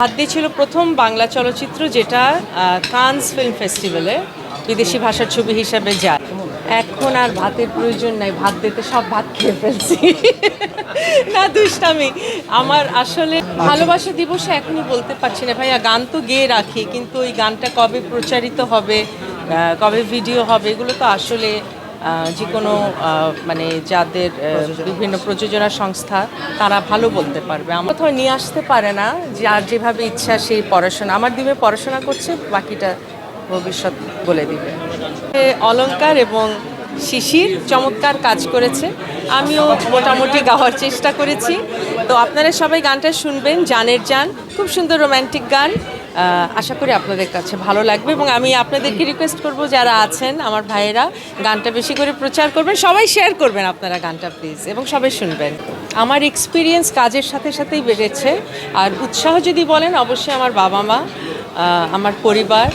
হাত দিয়ে ছিল প্রথম বাংলা চলচ্চিত্র যেটা কানস ফিল্ম ফেস্টিভ্যালে বিদেশি ভাষার ছবি হিসাবে যায়। এখন আর ভাতের প্রয়োজন নাই, ভাত দিতে সব ভাত খেয়ে ফেলছি। না, দুষ্টামি। আমার আসলে ভালোবাসা দিবসে এখনই বলতে পারছি না। ভাইয়া, গান তো গেয়ে রাখি, কিন্তু ওই গানটা কবে প্রচারিত হবে কবে ভিডিও হবে, এগুলো তো আসলে যে কোনো মানে যাদের বিভিন্ন প্রযোজনা সংস্থা, তারা ভালো বলতে পারবে। আমার কোথাও নিয়ে আসতে পারে না যার যেভাবে ইচ্ছা সেই পড়াশোনা। আমার দিবে পড়াশোনা করছে, বাকিটা ভবিষ্যৎ বলে দিবে। এ, অলংকার এবং শিশির চমৎকার কাজ করেছে। আমিও মোটামুটি গাওয়ার চেষ্টা করেছি। তো আপনারা সবাই গানটা শুনবেন, জানের জান। খুব সুন্দর রোম্যান্টিক গান। আশা করি আপনাদের কাছে ভালো লাগবে এবং আমি আপনাদেরকে রিকোয়েস্ট করব যারা আছেন, আমার ভাইয়েরা, গানটা বেশি করে প্রচার করবেন, সবাই শেয়ার করবেন আপনারা গানটা প্লিজ এবং সবাই শুনবেন। আমার এক্সপিরিয়েন্স কাজের সাথে সাথেই বেড়েছে, আর উৎসাহ যদি বলেন, অবশ্যই আমার বাবা মা আমার পরিবার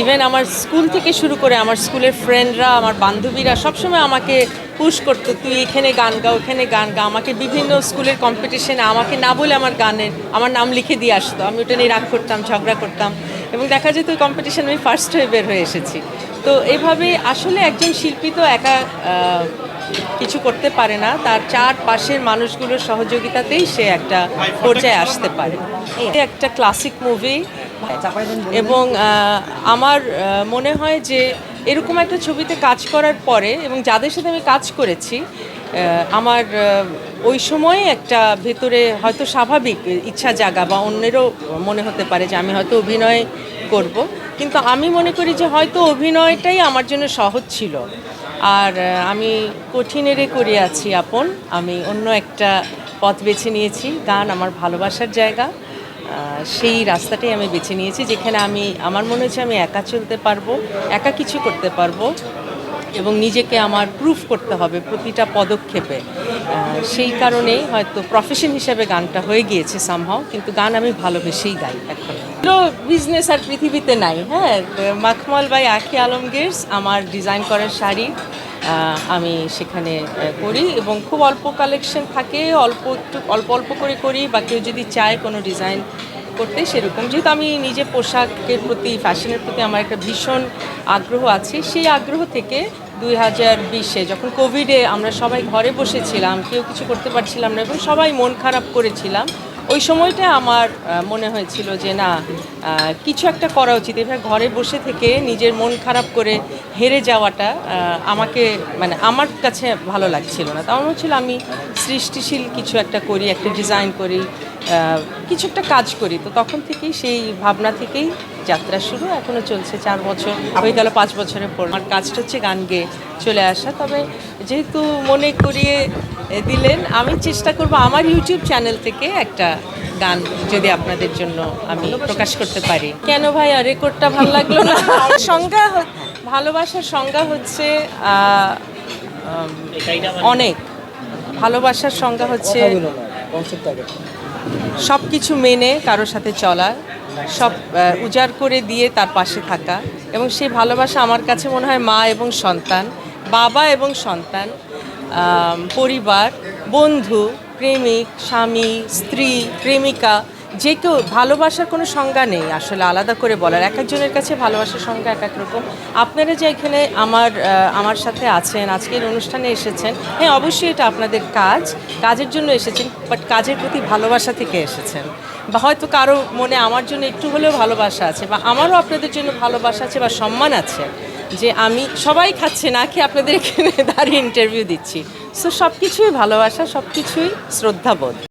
ইভেন আমার স্কুল থেকে শুরু করে আমার স্কুলের ফ্রেন্ডরা আমার বান্ধবীরা সবসময় আমাকে পুশ করতো, তুই এখানে গান গা ওখানে গান গা। আমাকে বিভিন্ন স্কুলের কম্পিটিশনে আমাকে না বলে আমার গানের, আমার নাম লিখে দিয়ে আসতো। আমি ওটা নিয়ে রাগ করতাম, ঝগড়া করতাম এবং দেখা যেত ওই কম্পিটিশন আমি ফার্স্ট হয়ে বের হয়ে এসেছি। তো এভাবে আসলে একজন শিল্পী তো একা কিছু করতে পারে না। তার চার পাশের মানুষগুলোর সহযোগিতাতেই সে একটা পর্যায়ে আসতে পারে। এটা একটা ক্লাসিক মুভি এবং আমার মনে হয় যে এরকম একটা ছবিতে কাজ করার পরে এবং যাদের সাথে আমি কাজ করেছি আমার ওই সময়ে একটা ভেতরে হয়তো স্বাভাবিক ইচ্ছা জাগা বা অন্যেরও মনে হতে পারে যে আমি হয়তো অভিনয় করব। কিন্তু আমি মনে করি যে হয়তো অভিনয়টাই আমার জন্য সহজ ছিল। আর আমি কঠিনেরে করে আছি আপন। আমি অন্য একটা পথ বেছে নিয়েছি। গান আমার ভালোবাসার জায়গা। সেই রাস্তাটাই আমি বেছে নিয়েছি, যেখানে আমি, আমার মনে হচ্ছে আমি একা চলতে পারব, একা কিছু করতে পারব এবং নিজেকে আমার প্রুফ করতে হবে প্রতিটা পদক্ষেপে। সেই কারণেই হয়তো প্রফেশন হিসাবে গানটা হয়ে গিয়েছে সামহাও কিন্তু গান আমি ভালোবেসেই গাই এখন। বিজনেস আর পৃথিবীতে নাই হ্যাঁ? মাখমল বাই আখি আলমগীরস আমার ডিজাইন করার শাড়ি আমি সেখানে করি এবং খুব অল্প কালেকশন থাকে, অল্প একটু, অল্প অল্প করে করি, বা কেউ যদি চায় কোনো ডিজাইন করতে সেরকম। যেহেতু আমি নিজে পোশাকের প্রতি, ফ্যাশনের প্রতি আমার একটা ভীষণ আগ্রহ আছে, সেই আগ্রহ থেকে দুই হাজার বিশে যখন কোভিডে আমরা সবাই ঘরে বসেছিলাম, কেউ কিছু করতে পারছিলাম না এবং সবাই মন খারাপ করেছিলাম ওই সময়টা আমার মনে হয়েছিল যে না কিছু একটা করা উচিত। এভাবে ঘরে বসে থেকে নিজের মন খারাপ করে হেরে যাওয়াটা আমাকে মানে আমার কাছে ভালো লাগছিল না। তো আমার হচ্ছিল আমি সৃষ্টিশীল কিছু একটা করি, একটা ডিজাইন করি কিছু একটা কাজ করি। তো তখন থেকেই সেই ভাবনা থেকেই যাত্রা শুরু। এখনও চলছে চার বছর হয়ে গেল পাঁচ বছরের পর আমার কাজটা হচ্ছে গান গেয়ে চলে আসা। তবে যেহেতু মনে করিয়ে দিলেন। আমি চেষ্টা করব আমার ইউটিউব চ্যানেল থেকে একটা গান যদি আপনাদের জন্য আমি প্রকাশ করতে পারি। কেন ভাই? আর রেকর্ডটা ভালো লাগল না? সংজ্ঞা ভালোবাসার সংজ্ঞা হচ্ছে অনেক। ভালোবাসার সংজ্ঞা হচ্ছে সব কিছু মেনে কারোর সাথে চলা সব উজাড় করে দিয়ে তার পাশে থাকা। এবং সেই ভালোবাসা আমার কাছে মনে হয় মা এবং সন্তান বাবা এবং সন্তান পরিবার, বন্ধু, প্রেমিক, স্বামী, স্ত্রী, প্রেমিকা, যে কেউ ভালোবাসার কোনো সংজ্ঞা নেই, আসলে আলাদা করে বলার। এক একজনের কাছে ভালোবাসার সংজ্ঞা এক এক রকম। আপনারা যে এখানে আমার আমার সাথে আছেন, আজকের অনুষ্ঠানে এসেছেন হ্যাঁ অবশ্যই এটা আপনাদের কাজ, কাজের জন্য এসেছেন, বাট কাজের প্রতি ভালোবাসা থেকে এসেছেন। বা হয়তো কারও মনে আমার জন্য একটু হলেও ভালোবাসা আছে, বা আমারও আপনাদের জন্য ভালোবাসা আছে বা সম্মান আছে যে আমি সবাই খাচ্ছে, না খেয়ে আপনাদের এখানে দাঁড়িয়ে ইন্টারভিউ দিচ্ছি। সো সব কিছুই ভালোবাসা সব কিছুই শ্রদ্ধাবোধ।